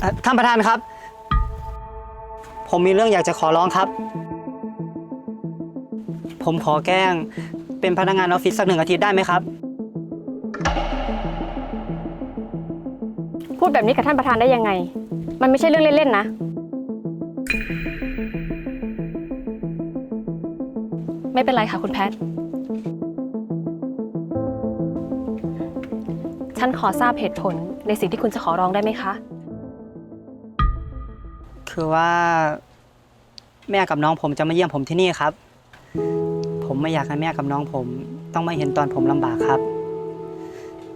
เอ่อท่านประธานครับ ผมมีเรื่องอยากจะขอร้องครับ ผมขอแกล้ง เป็นพนักงานออฟฟิศสักหนึ่งอาทิตย์ได้ไหมครับ พูดแบบนี้กับท่านประธานได้ยังไง มันไม่ใช่เรื่องเล่นๆนะ ไม่เป็นไรค่ะคุณแพท ฉันขอทราบเหตุผลในสิ่งที่คุณจะขอร้องได้ไหมคะ คือว่า แม่กับน้องผมจะมาเยี่ยมผมที่นี่ครับ ผมไม่อยากให้แม่กับน้องผม ต้องมาเห็นตอนผมลำบากครับ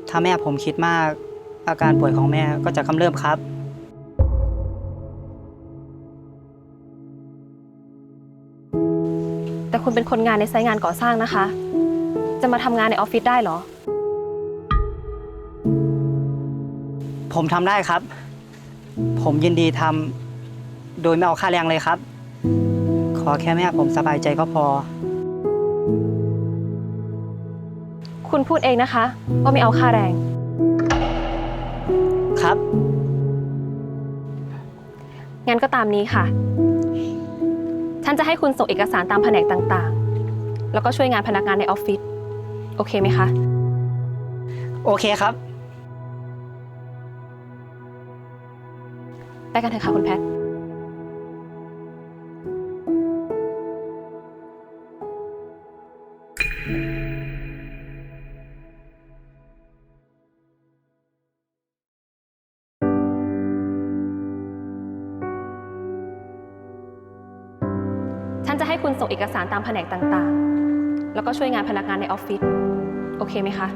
ถ้าแม่ผมคิดมาก อาการป่วยของแม่ก็จะกำเริบครับ แต่คุณเป็นคนงานในไซต์งานก่อสร้างนะคะ จะมาทำงานในออฟฟิศได้เหรอ ผมทำได้ครับ ผมยินดีทำ โดยไม่เอาค่าแรงเลยครับ ขอแค่แม่ผมสบายใจก็พอ คุณพูดเองนะคะ ว่าไม่เอาค่าแรง ครับ งั้นก็ตามนี้ค่ะ ฉันจะให้คุณส่งเอกสารตามแผนกต่างๆ แล้วก็ช่วยงานพนักงานในออฟฟิศ โอเคไหมคะ โอเคครับ ไปกันเถอะค่ะคุณแพทฉั คุณส่งเอกสารตามแผนกต่างๆ แล้วก็ช่วยงานพนักงานในออฟฟิศ โอเคไหมคะ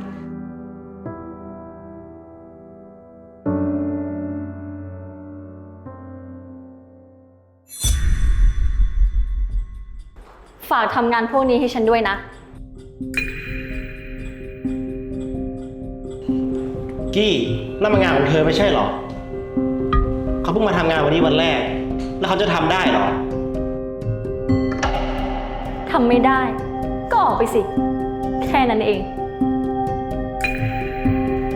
ฝากทำงานพวกนี้ให้ฉันด้วยนะ กี้นั่นมันงานของเธอไม่ใช่เหรอ เขาเพิ่งมาทำงานวันนี้วันแรก แล้วเขาจะทำได้เหรอ ทำไม่ได้ ก็ออกไปสิ แค่นั้นเอง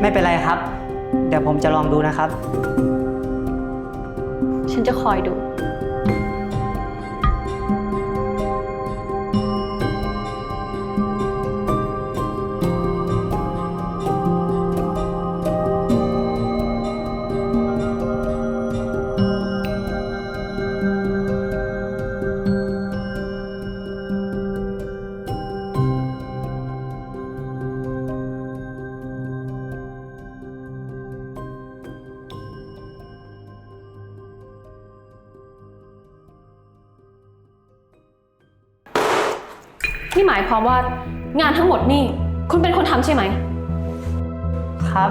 ไม่เป็นไรครับ เดี๋ยวผมจะลองดูนะครับ ฉันจะคอยดู นี่หมายความว่างานทั้งหมดนี่ คุณเป็นคนทำใช่ไหม ครับ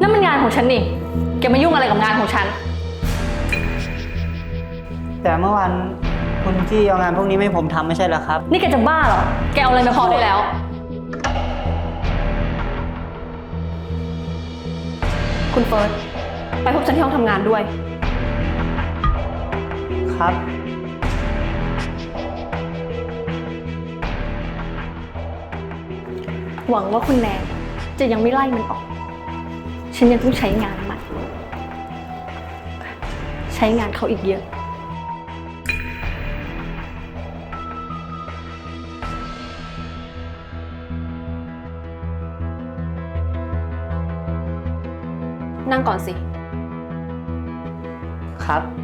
นั่นมันงานของฉันนี่แกมายุ่งอะไรกับงานของฉัน แต่เมื่อวานคุณกี้เอางานพวกนี้ไม่ให้ผมทำไม่ใช่เหรอครับ นี่แกจะบ้าเหรอ แกเอาอะไรมาพอได้แล้ว คุณเฟิร์สไปพบฉันที่ห้องทำงานด้วย ครับ หวังว่าคุณแนนจะยังไม่ไล่มันออก ฉันยังต้องใช้งานมัน ใช้งานเขาอีกเยอะ นั่งก่อนสิ ครับ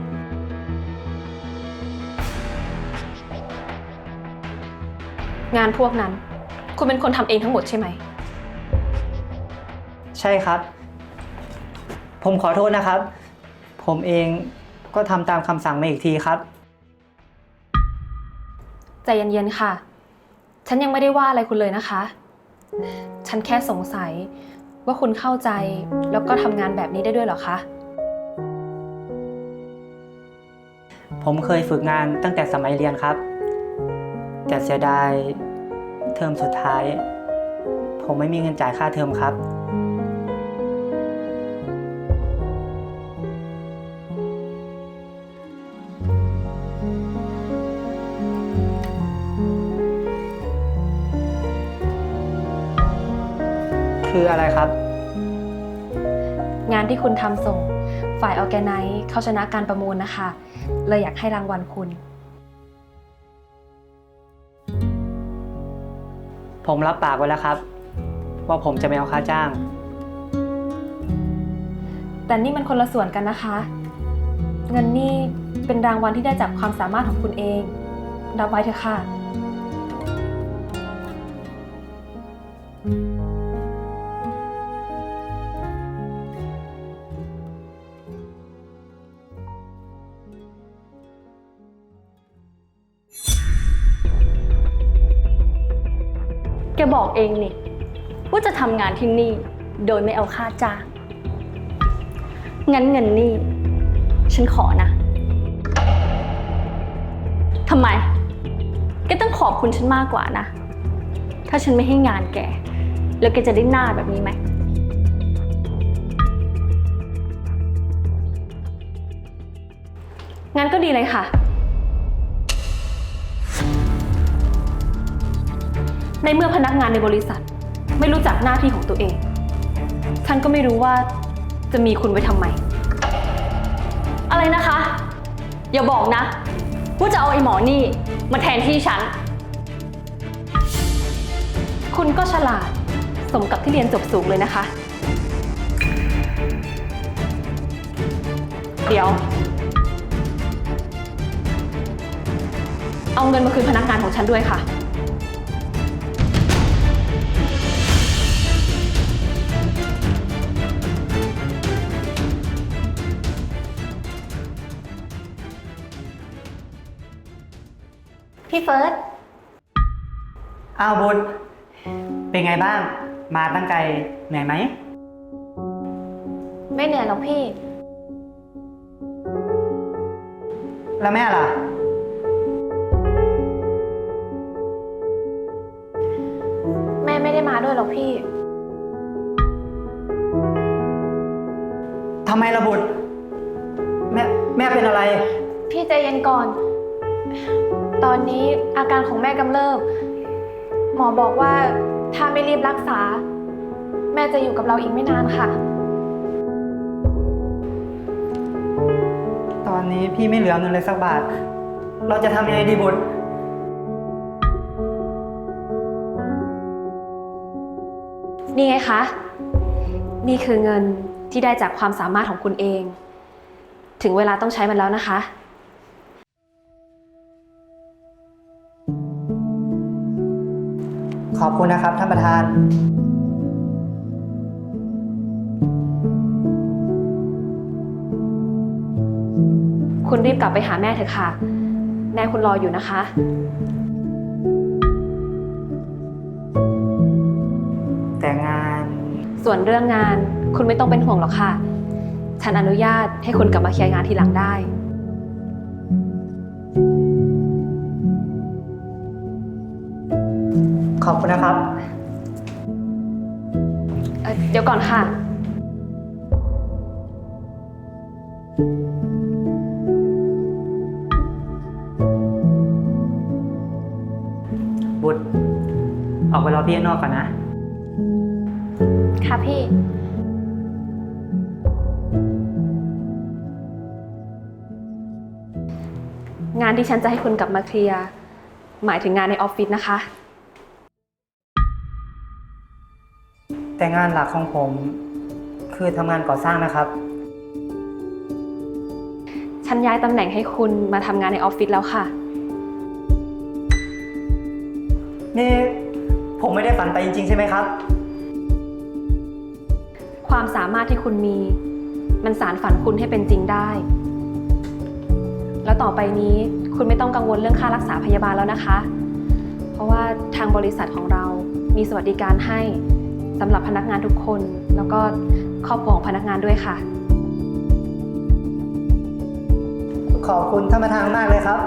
งานพวกนั้น คุณเป็นคนทำเองทั้งหมดใช่ไหม ใช่ครับ ผมขอโทษนะครับ ผมเองก็ทำตามคำสั่งมาอีกทีครับ ใจเย็นๆค่ะ ฉันยังไม่ได้ว่าอะไรคุณเลยนะคะ ฉันแค่สงสัยว่าคุณเข้าใจแล้วก็ทำงานแบบนี้ได้ด้วยเหรอคะ ผมเคยฝึกงานตั้งแต่สมัยเรียนครับ แต่เสียดาย เทอมสุดท้าย ผมไม่มีเงินจ่ายค่าเทอมครับ คืออะไรครับ งานที่คุณทำส่ง ฝ่ายออแกไนซ์เขาชนะการประมูลนะคะ เลยอยากให้รางวัลคุณ ผมรับปากไว้แล้วครับ ว่าผมจะไม่เอาค่าจ้าง แต่นี่มันคนละส่วนกันนะคะ เงินนี่เป็นรางวัลที่ได้จากความสามารถของคุณเอง รับไว้เถอะค่ะ แกบอกเองนี่ว่าจะทำงานที่นี่โดยไม่เอาค่าจ้าง งั้นเงินนี่ ฉันขอนะทำไม แกต้องขอบคุณฉันมากกว่านะ ถ้าฉันไม่ให้งานแก แล้วแกจะได้หน้าแบบนี้ไหม งั้นก็ดีเลยค่ะ ในเมื่อพนักงานในบริษัท ไม่รู้จักหน้าที่ของตัวเอง ฉันก็ไม่รู้ว่าจะมีคุณไว้ทำไม อะไรนะคะ อย่าบอกนะ ว่าจะเอาไอ้หมอนี่มาแทนที่ฉัน คุณก็ฉลาด สมกับที่เรียนจบสูงเลยนะคะ เดี๋ยว เอาเงินมาคืนพนักงานของฉันด้วยค่ะ พี่เฟิร์ส อ้าวบุญเป็นไงบ้าง มาตั้งใจเหนื่อยไหม ไม่เหนื่อยหรอกพี่ แล้วแม่ล่ะ แม่ไม่ได้มาด้วยหรอกพี่ ทำไมล่ะบุญแม่ แม่เป็นอะไร พี่ใจเย็นก่อน ตอนนี้อาการของแม่กำเริบ หมอบอกว่าถ้าไม่รีบรักษา แม่จะอยู่กับเราอีกไม่นานค่ะ ตอนนี้พี่ไม่เหลือเงินเลยสักบาท เราจะทำยังไงดีบุญนี่ไงคะ นี่คือเงินที่ได้จากความสามารถของคุณเอง ถึงเวลาต้องใช้มันแล้วนะคะ ขอบคุณนะครับท่านประธาน คุณรีบกลับไปหาแม่เถอะค่ะ แม่คุณรออยู่นะคะ แต่งานส่วนเรื่องงานคุณไม่ต้องเป็นห่วงหรอกค่ะ ฉันอนุญาตให้คุณกลับมาเคลียร์งานทีหลังได้ ขอบคุณนะครับ เอ่อเดี๋ยวก่อนค่ะ บุตรออกไปรอพี่ข้างนอกก่อนนะ ค่ะพี่ งานที่ฉันจะให้คุณกลับมาเคลียร์ หมายถึงงานในออฟฟิศนะคะ แต่งานหลักของผม คือทำงานก่อสร้างนะครับ ฉันย้ายตำแหน่งให้คุณมาทำงานในออฟฟิศแล้วค่ะ นี่ผมไม่ได้ฝันไปจริงๆ ใช่ไหมครับ ความสามารถที่คุณมี มันสารฝันคุณให้เป็นจริงได้ แล้วต่อไปนี้คุณไม่ต้องกังวลเรื่องค่ารักษาพยาบาลแล้วนะคะ เพราะว่าทางบริษัทของเรามีสวัสดิการให้ สำหรับพนักงานทุกคน แล้วก็ครอบครัวของพนักงานด้วยค่ะ ขอบคุณท่านประธานมากเลยครับ